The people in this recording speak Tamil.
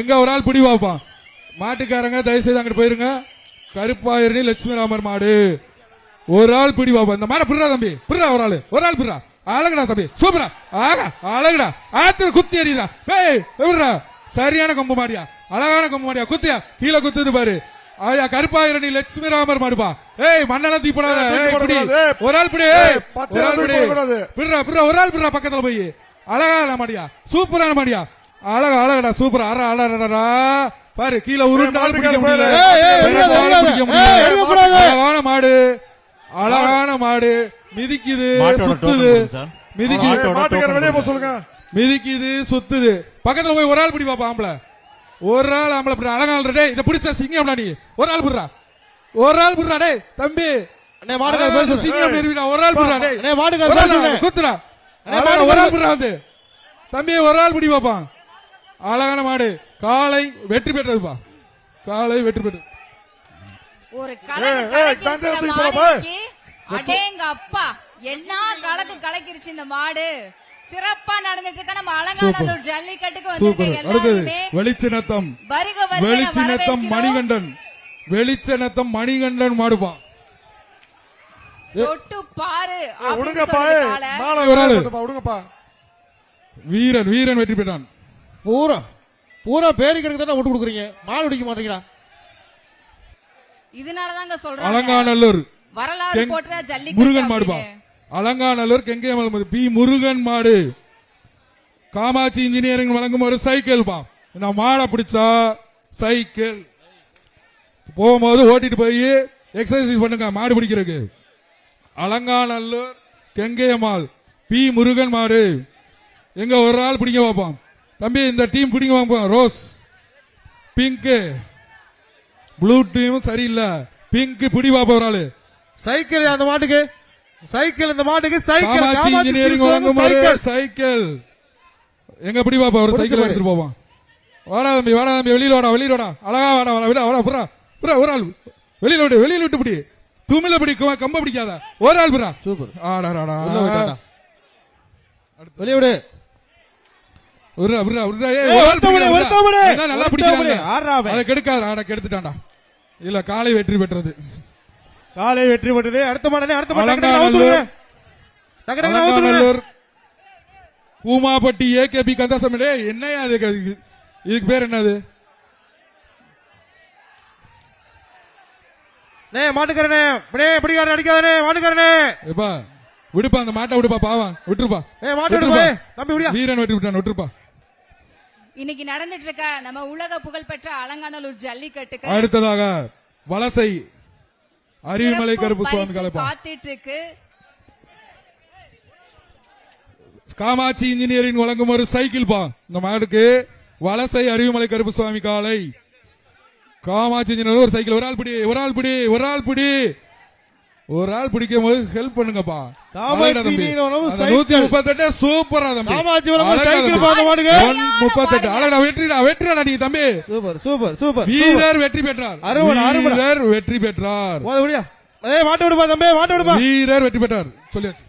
எங்க ஒரு ஆள் பிடி பார்ப்பான் மாட்டுக்காரங்க தயவு செய்து அங்கிட்டு போயிருங்க. கருப்பாயிரணி லட்சுமி ராமர் மாடு. ஒரு ஆள் பிடி பாப்பா இந்த மாடை பிடுறா தம்பி. பிடுறா ஒரு ஆளு. ஒரு ஆள் பிடுறா. அழகுடா தம்பி. சூப்பரா. ஆகா அழகுடா. ஆத்துல குத்தி எறியுதா. ஏய் எவிடுறா சரியான கொம்பு மாடியா? அழகான கொம்பு மாடியா? குத்தியா? கீழே குத்துது பாரு. ஆயா கருப்பாயிரணி லட்சுமி ராமர் மாடுப்பா. ஏய் மண்ணெல்லாம் தீப்படாத. ஒரு ஆள் பிடி. ஒரு ஆள் பிடி. பிடுறா பிடுறா ஒரு ஆள் பிடுறா பக்கத்துல போய். அழகான மாடியா? சூப்பரான மாடியா? அழகா அழகடா சூப்பர் அற அழகடா பாரு கீழே உருண்டால். அழகான மாடு. அழகான மாடு. மிதிக்குது சுத்துது. மிதிக்குது. வெளியே போக சொல்லுங்க. மிதிக்குது சுத்துது. பக்கத்துல போய் ஒரு ஆள் பிடி பாப்பா ஆம்பளை. ஒரு ஆள் ஆம்பளை பிடி அழகான டேய் இத பிடிச்ச சிங்கம் நீ. ஒரு ஆள் பிடுறா. ஒரு ஆள் பிடுறா டேய் தம்பி. சிங்கம் ஒரு ஆள் பிடுறா சொல்லு. குத்துறா ஒரு ஆள் பிடுறா வந்து தம்பி ஒரு ஆள் பிடி பாப்பான் அழகான மாடு. காலை வெற்றி பெற்றதுப்பா. காலை வெற்றி பெற்றது. ஒரு கலக்கு இந்த மாடு போடா, இன்னைக்கு. அடேங்க அப்பா என்ன கலக்கு கலக்கிருச்சு இந்த மாடு? சிறப்பா நடந்துட்டு இருக்க நம்ம அலங்காநல்லூர் ஜல்லிக்கட்டுக்கு வந்திருக்க சூப்பர் அடுத்தது எல்லாருமே வெளிச்சினத்தம். வருக வருக வெளிச்சினத்தம் மணிகண்டன். வெளிச்சனத்தம் மணிகண்டன் மாடுப்பா. தொட்டு பாரு. விடுங்கப்பா, விடுங்கப்பா வீரன் வீரன் வெற்றி பெற்றான். பூரா பூரா பேரு கிடக்கு தானே விட்டு கொடுக்குறீங்க? மாடு பிடிக்க மாட்டீங்களா இதனாலதாங்க சொல்றாங்க. அலங்காநல்லூர். வரலாறு முருகன் அப்படின்னு. அலங்காநல்லூர் கெங்கையமல் பி. முருகன் மாடு. காமாட்சி இன்ஜினியரிங் வழங்கும் ஒரு சைக்கிள் பா இந்த மாடை பிடிச்சா சைக்கிள். போகும்போது ஓட்டிட்டு போய் எக்ஸசைஸ் பண்ணுங்க மாடு பிடிக்கிறதுக்கு. அலங்காநல்லூர் கெங்கையம்மாள் பி. முருகன் மாடு. எங்க ஒரு ஆள் பிடிக்க பார்ப்போம் தம்பி இந்த டீம் பிடிக்க பார்ப்போம் ரோஸ் பிங்க் ப்ளூ டீம் சரியில்லை. பிங்க் பிடி பார்ப்போம் ஒரு ஆளு. சைக்கிள் அந்த மாட்டுக்கு. சைக்கிள் இந்த மாட்டுக்கு சைக்கிள் இன்ஜினியரிங் சைக்கிள் எங்க பிடி பாப்பா ஒரு சைக்கிள். எடுத்துட்டு போவான் வாடா தம்பி வாடா தம்பி வெளியில வாடா வெளியில வாடா. அழகா வாடா வாடா விடா வாடா புறா புறா ஒரு ஆள். வெளியில விடு வெளியில விட்டு பிடி. தூமில பிடி கம்ப பிடிக்காத. ஒரு ஆள் புறா. சூப்பர். ஆடா ஆடா வெளிய விடு. நல்லா பிடிக்கிறாங்க. அதை இல்ல காலை வெற்றி பெற்றது. காலை வெற்றி பெற்றது. அடுத்த மாடனே அடுத்த மாடு டக்கு டக்குனு அலங்காநல்லூர். அவுத்துருங்க. டக்கு டக்குனு அவுத்துருங்க. அலங்காநல்லூர். கூமாப்பட்டி ஏகேபி கந்தசாமி. டேய், என்னையா இது? இதுக்கு- இதுக்கு பேர் என்னது? நே மாட்டுக்காரனே. இப்படியே பிடிக்காரன் அடிக்காதனே மாட்டுக்காரனே. எப்பா விடுப்பா அந்த மாட்டை விடுப்பா பாவம். விட்டுருப்பா. ஏய் மாட்டு விடு விட்டுருப்பா. போய். தம்பி விடியா வீரன் வெட்டி விட்டான் விட்டுருப்பா. இன்னைக்கு நடந்துட்டு இருக்க நம்ம உலக புகழ்பெற்ற அலங்காநல்லூர் ஜல்லிக்கட்டுக்கு அடுத்ததாக வலசை சிறப்பு கருப்பு சுவாமி பரிசு கலைப்பா. காத்துட்டு இருக்கு காமாட்சி இன்ஜினியரிங் வழங்கும் ஒரு சைக்கிள் பா. இந்த மாடுக்கு வலசை அருவிமலை கருப்பு சுவாமி காலை. காமாட்சி இன்ஜினியர் ஒரு சைக்கிள். ஒரு ஆள் பிடி ஒரு ஆள் பிடி ஒரு ஆள் பிடி. ஒரு ஆள் பிடிக்கும் போது ஹெல்ப் பண்ணுங்கப்பா. நூத்தி முப்பத்தெட்டு சூப்பரா தம்பி. முப்பத்தெட்டு. அழகா வெற்றிடா வெற்றிடா நீ தம்பி. சூப்பர் சூப்பர் சூப்பர் வீரர் வெற்றி பெற்றார். அருமடா. வீரர் வெற்றி பெற்றார். ஏய் மாட்டு விடுப்பா தம்பி மாட்டு விடுப்பா. வீரர் வெற்றி பெற்றார். சொல்லியாச்சு.